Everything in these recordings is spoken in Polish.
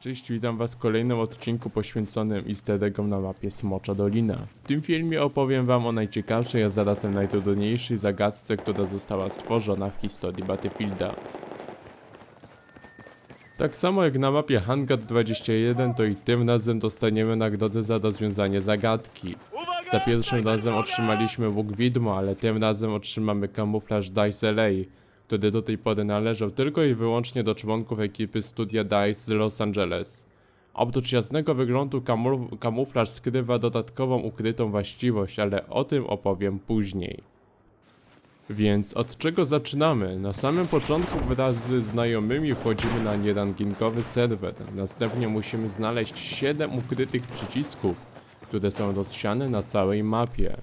Cześć, witam was w kolejnym odcinku poświęconym easter na mapie Smocza Dolina. W tym filmie opowiem wam o najciekawszej, a zarazem najtrudniejszej zagadce, która została stworzona w historii Battlefielda. Tak samo jak na mapie Hangar 21, to i tym razem dostaniemy nagrodę za rozwiązanie zagadki. Za pierwszym razem otrzymaliśmy łuk widmo, ale tym razem otrzymamy kamuflaż Dice LA, który do tej pory należał tylko i wyłącznie do członków ekipy studia DICE z Los Angeles. Oprócz jasnego wyglądu kamu kamuflaż skrywa dodatkową ukrytą właściwość, ale o tym opowiem później. Więc od czego zaczynamy? Na samym początku wraz z znajomymi wchodzimy na nierankingowy serwer. Następnie musimy znaleźć 7 ukrytych przycisków, które są rozsiane na całej mapie.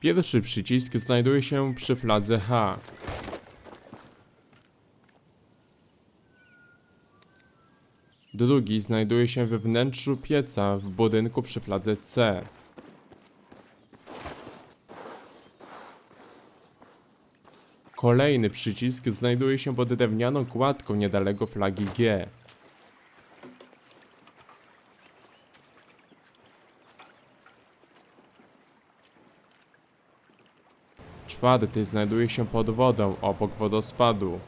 Pierwszy przycisk znajduje się przy fladze H. Drugi znajduje się we wnętrzu pieca w budynku przy fladze C. Kolejny przycisk znajduje się pod drewnianą kładką niedaleko flagi G. Czwarty znajduje się pod wodą obok wodospadu.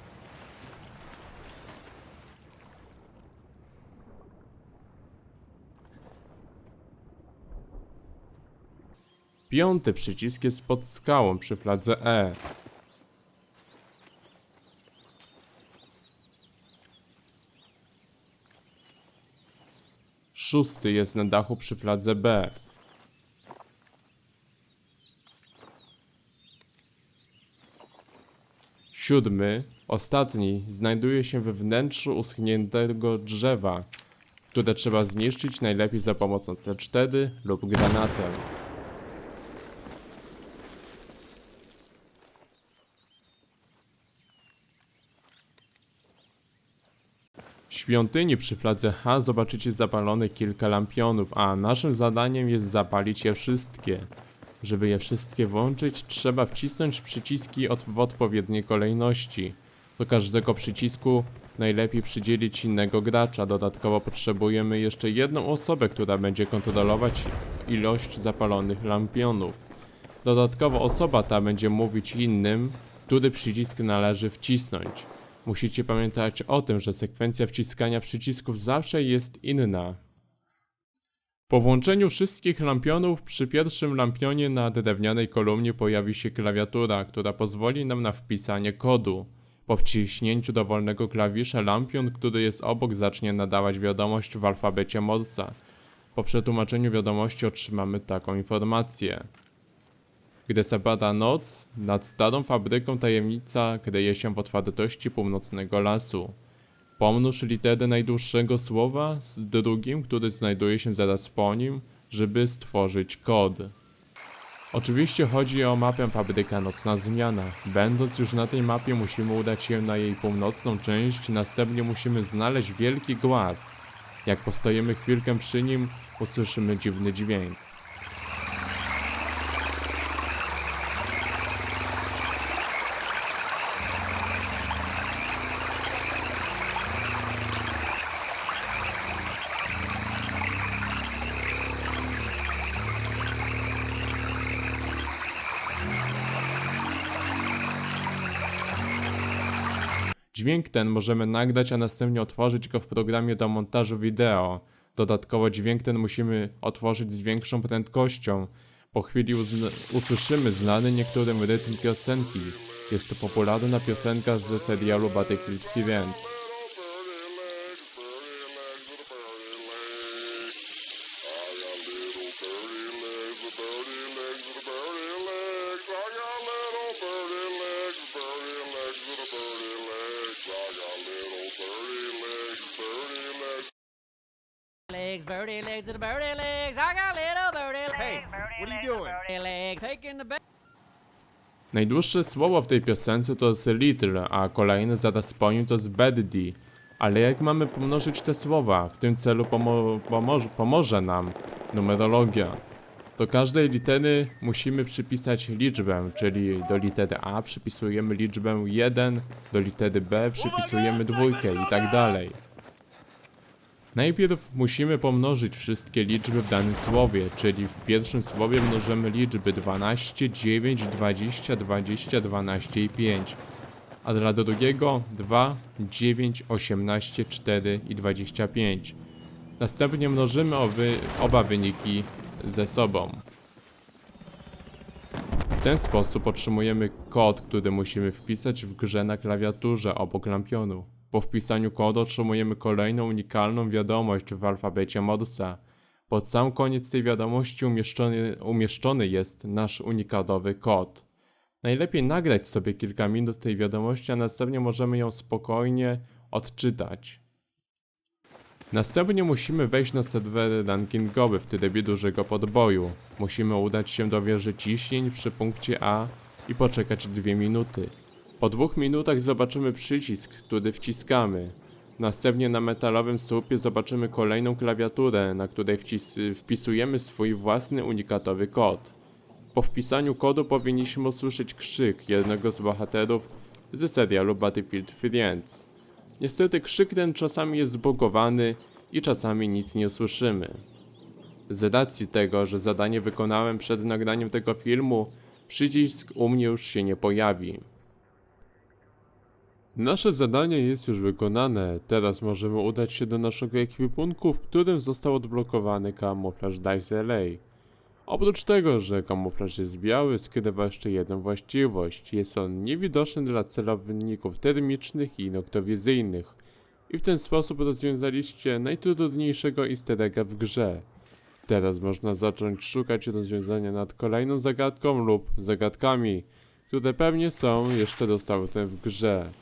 Piąty przycisk jest pod skałą przy fladze E. Szósty jest na dachu przy fladze B. Siódmy, ostatni, znajduje się we wnętrzu uschniętego drzewa, które trzeba zniszczyć najlepiej za pomocą C4 lub granatem. W świątyni przy fladze H zobaczycie zapalone kilka lampionów, a naszym zadaniem jest zapalić je wszystkie. Żeby je wszystkie włączyć, trzeba wcisnąć przyciski od, w odpowiedniej kolejności. Do każdego przycisku najlepiej przydzielić innego gracza. Dodatkowo potrzebujemy jeszcze jedną osobę, która będzie kontrolować ilość zapalonych lampionów. Dodatkowo osoba ta będzie mówić innym, który przycisk należy wcisnąć. Musicie pamiętać o tym, że sekwencja wciskania przycisków zawsze jest inna. Po włączeniu wszystkich lampionów przy pierwszym lampionie na drewnianej kolumnie pojawi się klawiatura, która pozwoli nam na wpisanie kodu. Po wciśnięciu dowolnego klawisza lampion, który jest obok zacznie nadawać wiadomość w alfabecie Morsa. Po przetłumaczeniu wiadomości otrzymamy taką informację. Gdy zapada noc, nad starą fabryką tajemnica kryje się w otwartości północnego lasu. Pomnóż literę najdłuższego słowa z drugim, który znajduje się zaraz po nim, żeby stworzyć kod. Oczywiście chodzi o mapę Fabryka Nocna Zmiana. Będąc już na tej mapie musimy udać się na jej północną część, następnie musimy znaleźć wielki głaz. Jak postoimy chwilkę przy nim, usłyszymy dziwny dźwięk. Dźwięk ten możemy nagrać, a następnie otworzyć go w programie do montażu wideo. Dodatkowo dźwięk ten musimy otworzyć z większą prędkością. Po chwili usłyszymy znany niektórym rytm piosenki. Jest to popularna piosenka ze serialu Battlefield Events. Legs, birdie legs, and birdie legs. I got little birdie legs. Hey, what are you doing? Birdie legs, taking the. Najdłuższe słowo w tej piosence to jest little, a kolejne zaraz po nim to jest beddy. Ale jak mamy pomnożyć te słowa? W tym celu pomo pomoże, pomoże nam numerologia. Do każdej litery musimy przypisać liczbę, czyli do litery A przypisujemy liczbę 1, do litery B przypisujemy dwójkę i tak dalej. Najpierw musimy pomnożyć wszystkie liczby w danym słowie, czyli w pierwszym słowie mnożymy liczby 12, 9, 20, 20, 12 i 5, a dla drugiego 2, 9, 18, 4 i 25. Następnie mnożymy oby, oba wyniki ze sobą. W ten sposób otrzymujemy kod, który musimy wpisać w grze na klawiaturze obok lampionu. Po wpisaniu kodu otrzymujemy kolejną unikalną wiadomość w alfabecie Morsa. Pod sam koniec tej wiadomości umieszczony, umieszczony jest nasz unikatowy kod. Najlepiej nagrać sobie kilka minut tej wiadomości, a następnie możemy ją spokojnie odczytać. Następnie musimy wejść na serwery rankingowe w trybie dużego podboju. Musimy udać się do wieży ciśnień przy punkcie A i poczekać dwie minuty. Po dwóch minutach zobaczymy przycisk, który wciskamy. Następnie na metalowym słupie zobaczymy kolejną klawiaturę, na której wpisujemy swój własny unikatowy kod. Po wpisaniu kodu powinniśmy usłyszeć krzyk jednego z bohaterów ze serialu Battlefield Friends. Niestety krzyk ten czasami jest zbugowany i czasami nic nie usłyszymy. Z racji tego, że zadanie wykonałem przed nagraniem tego filmu, przycisk u mnie już się nie pojawi. Nasze zadanie jest już wykonane, teraz możemy udać się do naszego ekwipunku, w którym został odblokowany kamuflaż Dice. Oprócz tego, że kamuflaż jest biały, skrywa jeszcze jedną właściwość. Jest on niewidoczny dla celowników termicznych i noktowizyjnych. I w ten sposób rozwiązaliście najtrudniejszego easter egga w grze. Teraz można zacząć szukać rozwiązania nad kolejną zagadką lub zagadkami, które pewnie są jeszcze dostępne w grze.